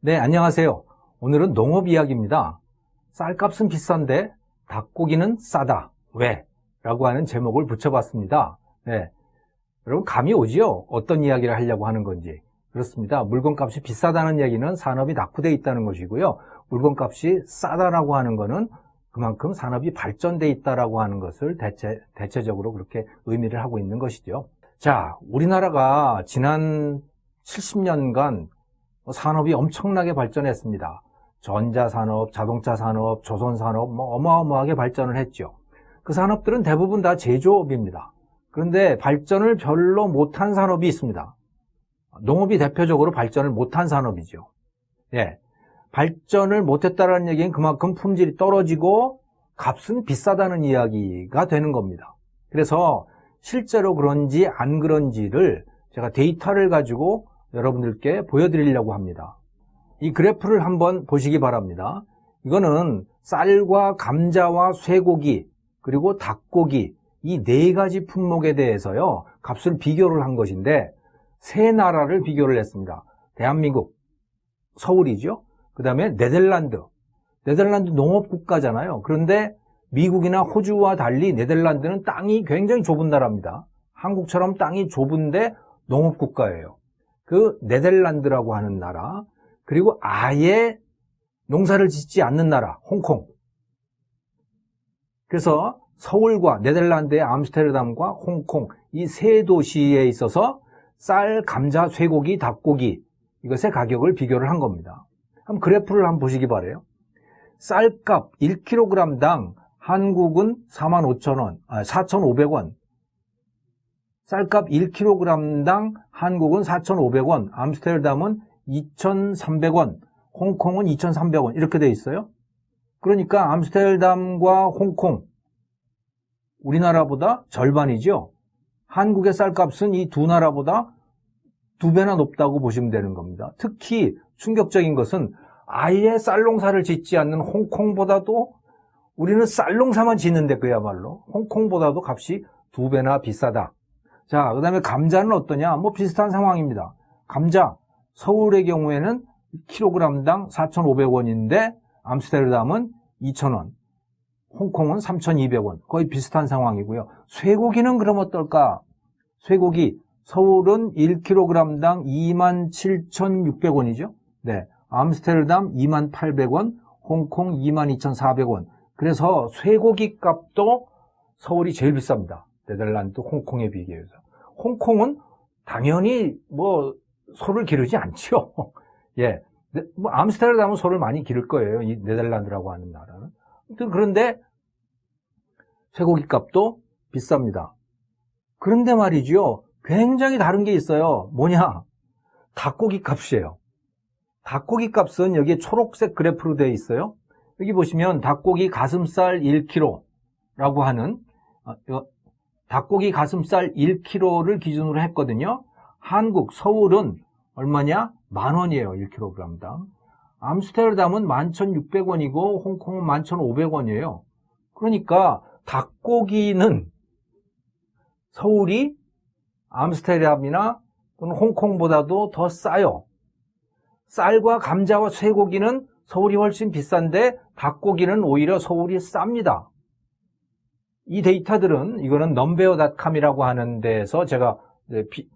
네, 안녕하세요. 오늘은 농업 이야기입니다. 쌀값은 비싼데 닭고기는 싸다. 왜? 라고 하는 제목을 붙여봤습니다. 네. 여러분, 감이 오지요? 어떤 이야기를 하려고 하는 건지. 그렇습니다. 물건값이 비싸다는 얘기는 산업이 낙후되어 있다는 것이고요. 물건값이 싸다라고 하는 것은 그만큼 산업이 발전돼 있다라고 하는 것을 대체, 대체적으로 그렇게 의미를 하고 있는 것이죠. 자, 우리나라가 지난 70년간 산업이 엄청나게 발전했습니다. 전자산업, 자동차 산업, 조선산업, 뭐 어마어마하게 발전을 했죠. 그 산업들은 대부분 다 제조업입니다. 그런데 발전을 별로 못한 산업이 있습니다. 농업이 대표적으로 발전을 못한 산업이죠. 예. 발전을 못했다는 얘기는 그만큼 품질이 떨어지고 값은 비싸다는 이야기가 되는 겁니다. 그래서 실제로 그런지 안 그런지를 제가 데이터를 가지고 여러분들께 보여드리려고 합니다. 이 그래프를 한번 보시기 바랍니다. 이거는 쌀과 감자와 쇠고기 그리고 닭고기 이 네 가지 품목에 대해서요 값을 비교를 한 것인데 세 나라를 비교를 했습니다. 대한민국 서울이죠. 그 다음에 네덜란드 네덜란드 농업 국가잖아요. 그런데 미국이나 호주와 달리 네덜란드는 땅이 굉장히 좁은 나라입니다. 한국처럼 땅이 좁은데 농업 국가예요. 그 네덜란드라고 하는 나라, 그리고 아예 농사를 짓지 않는 나라, 홍콩. 그래서 서울과 네덜란드의 암스테르담과 홍콩 이 세 도시에 있어서 쌀, 감자, 쇠고기, 닭고기 이것의 가격을 비교를 한 겁니다. 한번 그래프를 한번 보시기 바래요. 쌀값 1kg당 한국은 45,000원, 아, 4,500원. 쌀값 1kg당 한국은 4,500원, 암스테르담은 2,300원, 홍콩은 2,300원 이렇게 돼 있어요. 그러니까 암스테르담과 홍콩 우리나라보다 절반이죠. 한국의 쌀값은 이 두 나라보다 두 배나 높다고 보시면 되는 겁니다. 특히 충격적인 것은 아예 쌀농사를 짓지 않는 홍콩보다도 우리는 쌀농사만 짓는데 그야말로 홍콩보다도 값이 두 배나 비싸다. 자, 그 다음에 감자는 어떠냐? 뭐 비슷한 상황입니다. 감자, 서울의 경우에는 킬로그램당 4,500원인데 암스테르담은 2,000원, 홍콩은 3,200원. 거의 비슷한 상황이고요. 쇠고기는 그럼 어떨까? 쇠고기, 서울은 1kg당 27,600원이죠. 네. 암스테르담 28,800원, 홍콩 22,400원. 그래서 쇠고기 값도 서울이 제일 비쌉니다. 네덜란드, 홍콩에 비교해서. 홍콩은 당연히 뭐 소를 기르지 않죠. 예. 뭐 암스테르담은 소를 많이 기를 거예요. 이 네덜란드라고 하는 나라는. 그런데 쇠고기 값도 비쌉니다. 그런데 말이죠. 굉장히 다른 게 있어요. 뭐냐? 닭고기 값이에요. 닭고기 값은 여기에 초록색 그래프로 되어 있어요. 여기 보시면 닭고기 가슴살 1kg라고 하는 어, 닭고기 가슴살 1kg를 기준으로 했거든요. 한국 서울은 얼마냐? 만 원이에요. 1kg당. 암스테르담은 11,600원이고 홍콩은 11,500원이에요. 그러니까 닭고기는 서울이 암스테르담이나 또는 홍콩보다도 더 싸요. 쌀과 감자와 쇠고기는 서울이 훨씬 비싼데 닭고기는 오히려 서울이 쌉니다. 이 데이터들은 이거는 넘베어닷컴이라고 하는 데에서 제가 비,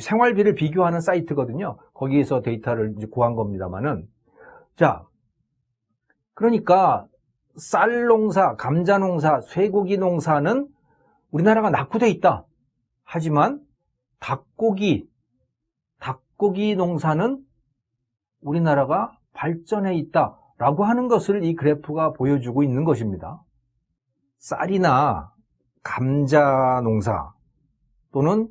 생활비를 비교하는 사이트거든요. 거기에서 데이터를 구한 겁니다만은 자 그러니까 쌀 농사, 감자 농사, 쇠고기 농사는 우리나라가 낙후돼 있다. 하지만 닭고기, 닭고기 농사는 우리나라가 발전해 있다 라고 하는 것을 이 그래프가 보여주고 있는 것입니다. 쌀이나 감자 농사 또는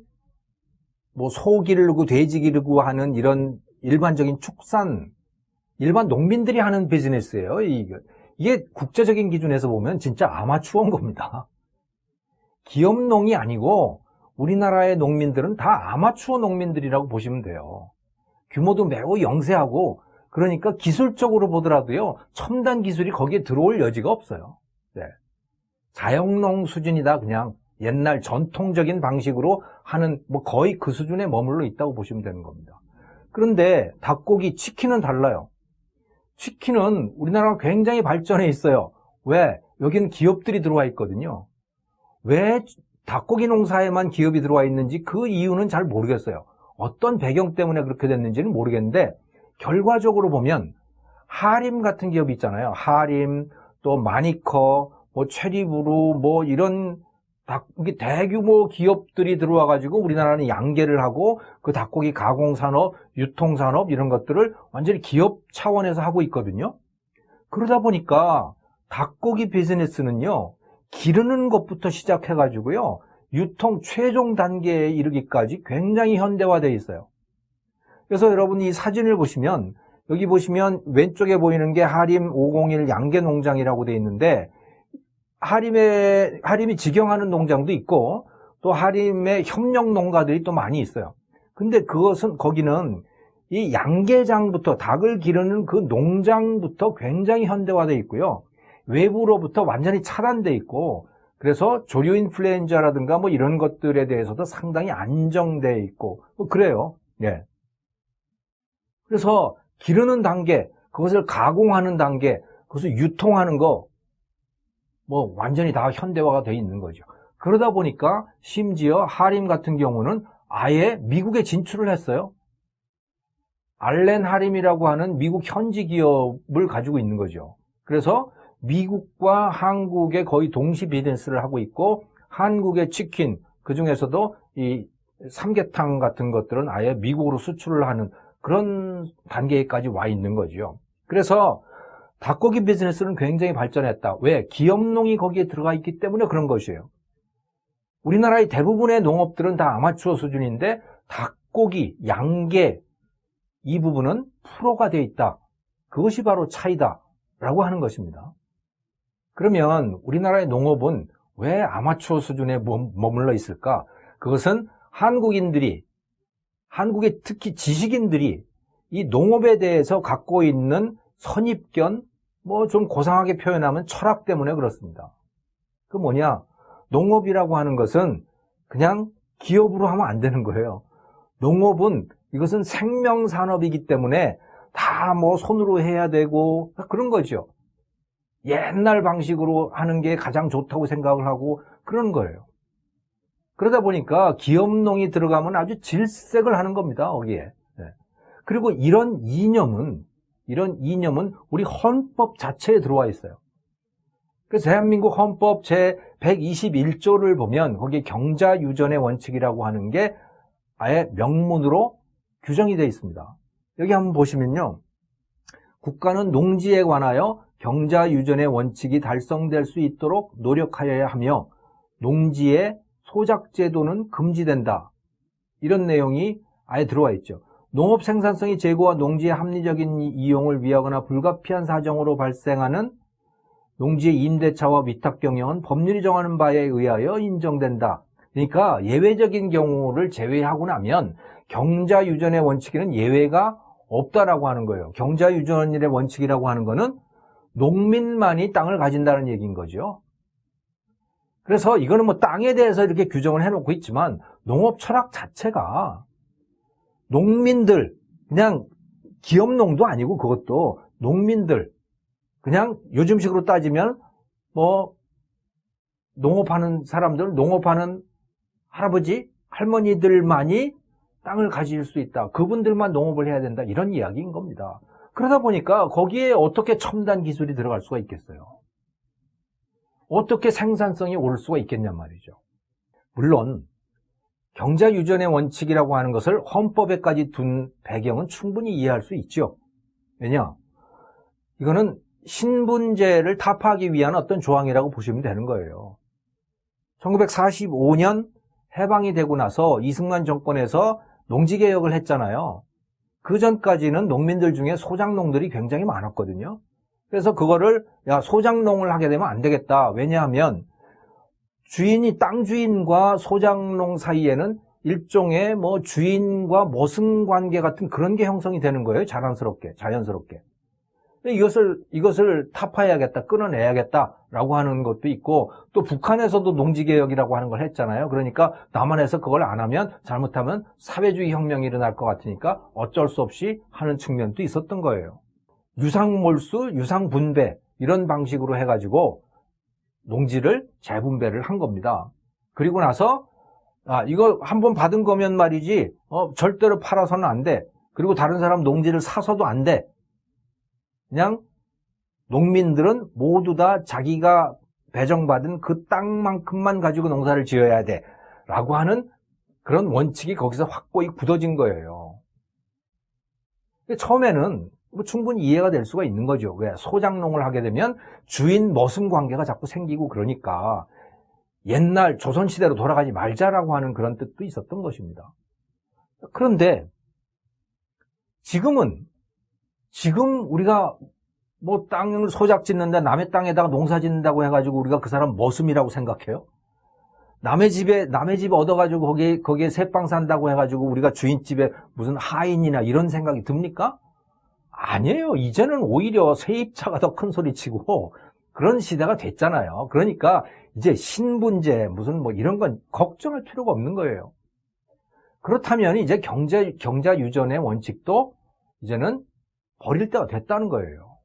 뭐 소 기르고 돼지 기르고 하는 이런 일반적인 축산 일반 농민들이 하는 비즈니스예요. 이게, 이게 국제적인 기준에서 보면 진짜 아마추어인 겁니다. 기업농이 아니고 우리나라의 농민들은 다 아마추어 농민들이라고 보시면 돼요. 규모도 매우 영세하고 그러니까 기술적으로 보더라도요 첨단 기술이 거기에 들어올 여지가 없어요. 네. 자영농 수준이다 그냥 옛날 전통적인 방식으로 하는 뭐 거의 그 수준에 머물러 있다고 보시면 되는 겁니다. 그런데 닭고기, 치킨은 달라요. 치킨은 우리나라가 굉장히 발전해 있어요. 왜? 여기는 기업들이 들어와 있거든요. 왜 닭고기 농사에만 기업이 들어와 있는지 그 이유는 잘 모르겠어요. 어떤 배경 때문에 그렇게 됐는지는 모르겠는데 결과적으로 보면 하림 같은 기업이 있잖아요. 하림, 또 마니커, 뭐 체리브루, 뭐 이런 닭고기 대규모 기업들이 들어와 가지고 우리나라는 양계를 하고 그 닭고기 가공 산업, 유통 산업 이런 것들을 완전히 기업 차원에서 하고 있거든요. 그러다 보니까 닭고기 비즈니스는요. 기르는 것부터 시작해 가지고요. 유통 최종 단계에 이르기까지 굉장히 현대화되어 있어요. 그래서 여러분 이 사진을 보시면 여기 보시면 왼쪽에 보이는 게 하림 501 양계 농장이라고 되어 있는데 하림에 하림이 직영하는 농장도 있고 또 하림의 협력 농가들이 또 많이 있어요. 근데 그것은 거기는 이 양계장부터 닭을 기르는 그 농장부터 굉장히 현대화되어 있고요. 외부로부터 완전히 차단돼 있고 그래서 조류 인플루엔자라든가 뭐 이런 것들에 대해서도 상당히 안정돼 있고 뭐 그래요. 예. 그래서 기르는 단계, 그것을 가공하는 단계, 그것을 유통하는 거, 뭐 완전히 다 현대화가 되어 있는 거죠. 그러다 보니까 심지어 하림 같은 경우는 아예 미국에 진출을 했어요. 알렌 하림이라고 하는 미국 현지 기업을 가지고 있는 거죠. 그래서 미국과 한국의 거의 동시 비즈니스를 하고 있고 한국의 치킨 그 중에서도 이 삼계탕 같은 것들은 아예 미국으로 수출을 하는 그런 단계까지 와 있는 거죠. 그래서 닭고기 비즈니스는 굉장히 발전했다. 왜? 기업농이 거기에 들어가 있기 때문에 그런 것이에요. 우리나라의 대부분의 농업들은 다 아마추어 수준인데 닭고기, 양계 이 부분은 프로가 되어 있다. 그것이 바로 차이다. 라고 하는 것입니다. 그러면 우리나라의 농업은 왜 아마추어 수준에 머물러 있을까? 그것은 한국인들이, 한국의 특히 지식인들이 이 농업에 대해서 갖고 있는 선입견, 뭐 좀 고상하게 표현하면 철학 때문에 그렇습니다. 그 뭐냐? 농업이라고 하는 것은 그냥 기업으로 하면 안 되는 거예요. 농업은 이것은 생명산업이기 때문에 다 뭐 손으로 해야 되고 그런 거죠. 옛날 방식으로 하는 게 가장 좋다고 생각을 하고 그런 거예요. 그러다 보니까 기업농이 들어가면 아주 질색을 하는 겁니다, 거기에. 네. 그리고 이런 이념은, 이런 이념은 우리 헌법 자체에 들어와 있어요. 그래서 대한민국 헌법 제 121조를 보면 거기에 경자유전의 원칙이라고 하는 게 아예 명문으로 규정이 되어 있습니다. 여기 한번 보시면요. 국가는 농지에 관하여 경자유전의 원칙이 달성될 수 있도록 노력하여야 하며 농지의 소작제도는 금지된다. 이런 내용이 아예 들어와 있죠. 농업 생산성이 제고와 농지의 합리적인 이용을 위하거나 불가피한 사정으로 발생하는 농지의 임대차와 위탁 경영은 법률이 정하는 바에 의하여 인정된다. 그러니까 예외적인 경우를 제외하고 나면 경자 유전의 원칙에는 예외가 없다라고 하는 거예요. 경자 유전의 원칙이라고 하는 거는 농민만이 땅을 가진다는 얘기인 거죠. 그래서 이거는 뭐 땅에 대해서 이렇게 규정을 해놓고 있지만 농업 철학 자체가 농민들 그냥 기업농도 아니고 그것도 농민들 그냥 요즘식으로 따지면 뭐 농업하는 사람들 농업하는 할아버지 할머니들만이 땅을 가질 수 있다. 그분들만 농업을 해야 된다. 이런 이야기인 겁니다. 그러다 보니까 거기에 어떻게 첨단 기술이 들어갈 수가 있겠어요? 어떻게 생산성이 오를 수가 있겠냔 말이죠. 물론 경자 유전의 원칙이라고 하는 것을 헌법에까지 둔 배경은 충분히 이해할 수 있죠. 왜냐? 이거는 신분제를 타파하기 위한 어떤 조항이라고 보시면 되는 거예요. 1945년 해방이 되고 나서 이승만 정권에서 농지개혁을 했잖아요. 그 전까지는 농민들 중에 소작농들이 굉장히 많았거든요. 그래서 그거를 야 소작농을 하게 되면 안 되겠다. 왜냐하면 주인이 땅 주인과 소작농 사이에는 일종의 뭐 주인과 모승 관계 같은 그런 게 형성이 되는 거예요. 자연스럽게, 자연스럽게. 이것을 이것을 타파해야겠다, 끊어내야겠다라고 하는 것도 있고 또 북한에서도 농지 개혁이라고 하는 걸 했잖아요. 그러니까 남한에서 그걸 안 하면 잘못하면 사회주의 혁명이 일어날 것 같으니까 어쩔 수 없이 하는 측면도 있었던 거예요. 유상 몰수, 유상 분배 이런 방식으로 해가지고 농지를 재분배를 한 겁니다. 그리고 나서 아 이거 한번 받은 거면 말이지 어, 절대로 팔아서는 안 돼. 그리고 다른 사람 농지를 사서도 안 돼. 그냥 농민들은 모두 다 자기가 배정받은 그 땅만큼만 가지고 농사를 지어야 돼. 라고 하는 그런 원칙이 거기서 확고히 굳어진 거예요. 처음에는 뭐 충분히 이해가 될 수가 있는 거죠. 왜? 소장농을 하게 되면 주인 머슴 관계가 자꾸 생기고 그러니까 옛날 조선시대로 돌아가지 말자라고 하는 그런 뜻도 있었던 것입니다. 그런데 지금은 지금 우리가 뭐 땅을 소작 짓는데 남의 땅에다가 농사 짓는다고 해가지고 우리가 그 사람 머슴이라고 생각해요? 남의 집에 남의 집 얻어가지고 거기에 거기에 새빵 산다고 해가지고 우리가 주인 집에 무슨 하인이나 이런 생각이 듭니까? 아니에요. 이제는 오히려 세입자가 더 큰 소리 치고 그런 시대가 됐잖아요. 그러니까 이제 신분제 무슨 뭐 이런 건 걱정할 필요가 없는 거예요. 그렇다면 이제 경제 경자 유전의 원칙도 이제는 버릴 때가 됐다는 거예요.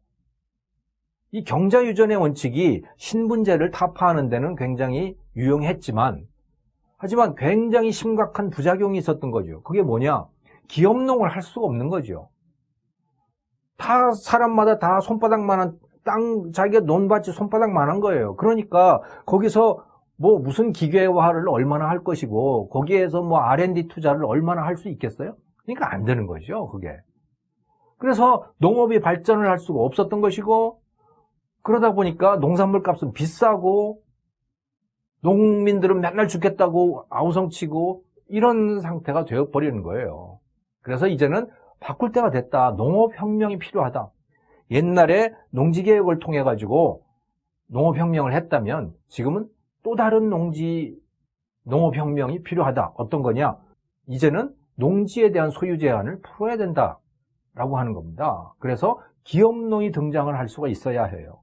이 경자 유전의 원칙이 신분제를 타파하는 데는 굉장히 유용했지만 하지만 굉장히 심각한 부작용이 있었던 거죠. 그게 뭐냐? 기업농을 할 수가 없는 거죠. 다 사람마다 다 손바닥만한 땅 자기가 논밭이 손바닥만한 거예요. 그러니까 거기서 뭐 무슨 기계화를 얼마나 할 것이고 거기에서 뭐 R&D 투자를 얼마나 할 수 있겠어요? 그러니까 안 되는 거죠, 그게. 그래서 농업이 발전을 할 수가 없었던 것이고 그러다 보니까 농산물 값은 비싸고 농민들은 맨날 죽겠다고 아우성치고 이런 상태가 되어버리는 거예요. 그래서 이제는 바꿀 때가 됐다. 농업혁명이 필요하다. 옛날에 농지개혁을 통해 가지고 농업혁명을 했다면 지금은 또 다른 농지 농업혁명이 필요하다. 어떤 거냐? 이제는 농지에 대한 소유 제한을 풀어야 된다 라고 하는 겁니다. 그래서 기업농이 등장을 할 수가 있어야 해요.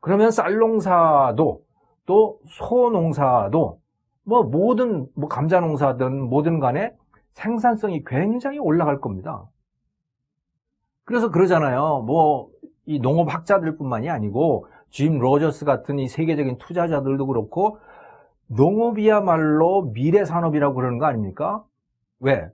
그러면 쌀농사도 또 소농사도 뭐 모든 뭐 감자농사든 뭐든 간에 생산성이 굉장히 올라갈 겁니다. 그래서 그러잖아요. 뭐 이 농업학자들뿐만이 아니고 짐 로저스 같은 이 세계적인 투자자들도 그렇고 농업이야말로 미래 산업이라고 그러는 거 아닙니까? 왜?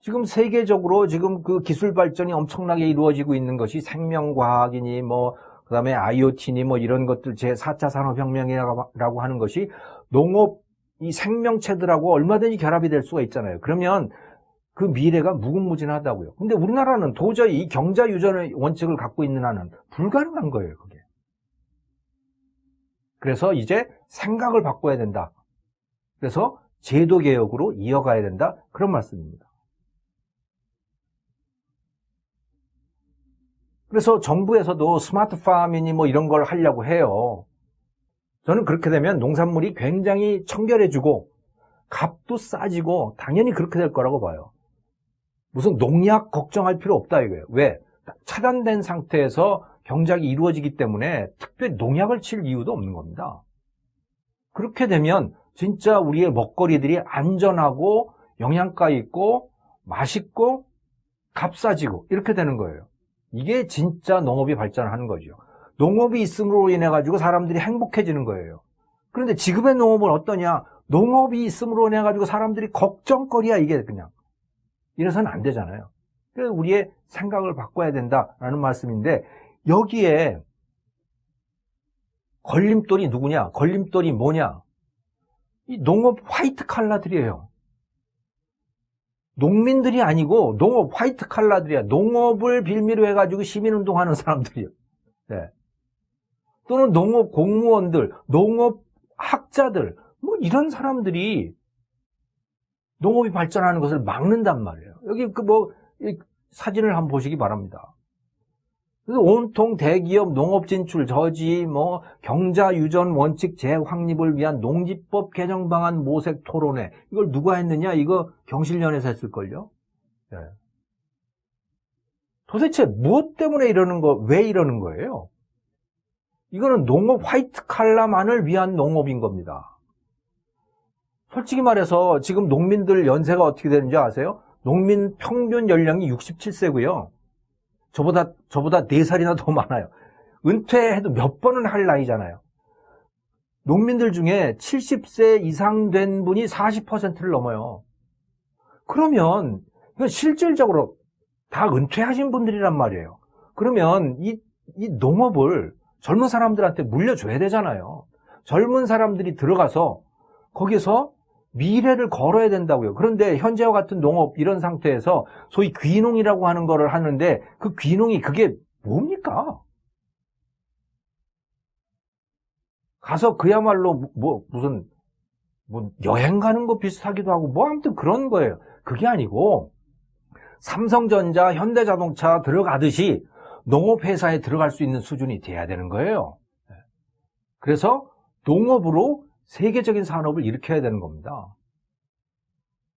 지금 세계적으로 지금 그 기술 발전이 엄청나게 이루어지고 있는 것이 생명과학이니 뭐 그다음에 IoT니 뭐 이런 것들 제 4차 산업혁명이라고 하는 것이 농업 이 생명체들하고 얼마든지 결합이 될 수가 있잖아요. 그러면 그 미래가 무궁무진하다고요. 근데 우리나라는 도저히 이 경자 유전의 원칙을 갖고 있는 한은 불가능한 거예요, 그게. 그래서 이제 생각을 바꿔야 된다. 그래서 제도 개혁으로 이어가야 된다. 그런 말씀입니다. 그래서 정부에서도 스마트팜이니 뭐 이런 걸 하려고 해요. 저는 그렇게 되면 농산물이 굉장히 청결해지고 값도 싸지고 당연히 그렇게 될 거라고 봐요. 무슨 농약 걱정할 필요 없다 이거예요. 왜? 차단된 상태에서 경작이 이루어지기 때문에 특별히 농약을 칠 이유도 없는 겁니다. 그렇게 되면 진짜 우리의 먹거리들이 안전하고 영양가 있고 맛있고 값싸지고 이렇게 되는 거예요. 이게 진짜 농업이 발전하는 거죠. 농업이 있음으로 인해 가지고 사람들이 행복해지는 거예요. 그런데 지금의 농업은 어떠냐? 농업이 있음으로 인해 가지고 사람들이 걱정거리야 이게 그냥. 이래서는 안 되잖아요. 그래서 우리의 생각을 바꿔야 된다라는 말씀인데 여기에 걸림돌이 누구냐? 걸림돌이 뭐냐? 이 농업 화이트 칼라들이에요. 농민들이 아니고 농업 화이트 칼라들이야. 농업을 빌미로 해가지고 시민운동하는 사람들이요. 네. 또는 농업 공무원들, 농업 학자들, 뭐 이런 사람들이 농업이 발전하는 것을 막는단 말이에요. 여기 그 뭐 사진을 한번 보시기 바랍니다. 그래서 온통 대기업 농업 진출 저지 뭐 경자 유전 원칙 재확립을 위한 농지법 개정 방안 모색 토론회 이걸 누가 했느냐 이거 경실련에서 했을걸요. 네. 도대체 무엇 때문에 이러는 거 왜 이러는 거예요? 이거는 농업 화이트 칼라만을 위한 농업인 겁니다. 솔직히 말해서 지금 농민들 연세가 어떻게 되는지 아세요? 농민 평균 연령이 67세고요. 저보다, 저보다 4살이나 더 많아요. 은퇴해도 몇 번은 할 나이잖아요. 농민들 중에 70세 이상 된 분이 40%를 넘어요. 그러면 이건 실질적으로 다 은퇴하신 분들이란 말이에요. 그러면 이, 이 농업을 젊은 사람들한테 물려줘야 되잖아요. 젊은 사람들이 들어가서 거기서 미래를 걸어야 된다고요. 그런데 현재와 같은 농업 이런 상태에서 소위 귀농이라고 하는 거를 하는데 그 귀농이 그게 뭡니까? 가서 그야말로 뭐- 뭐 무슨 뭐 여행 가는 거 비슷하기도 하고 뭐 아무튼 그런 거예요. 그게 아니고 삼성전자, 현대자동차 들어가듯이 농업회사에 들어갈 수 있는 수준이 돼야 되는 거예요. 그래서 농업으로 세계적인 산업을 일으켜야 되는 겁니다.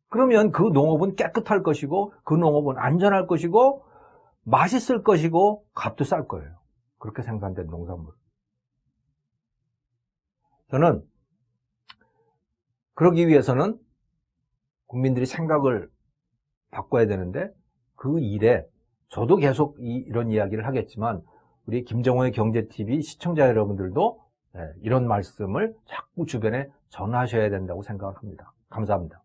그러면 그 농업은 깨끗할 것이고 그 농업은 안전할 것이고 맛있을 것이고 값도 쌀 거예요. 그렇게 생산된 농산물. 저는 그러기 위해서는 국민들이 생각을 바꿔야 되는데 그 일에 저도 계속 이, 런 이야기를 하겠지만 우리 김정호의 경제TV 시청자 여러분들도 네, 이런 말씀을 자꾸 주변에 전하셔야 된다고 생각을 합니다. 감사합니다.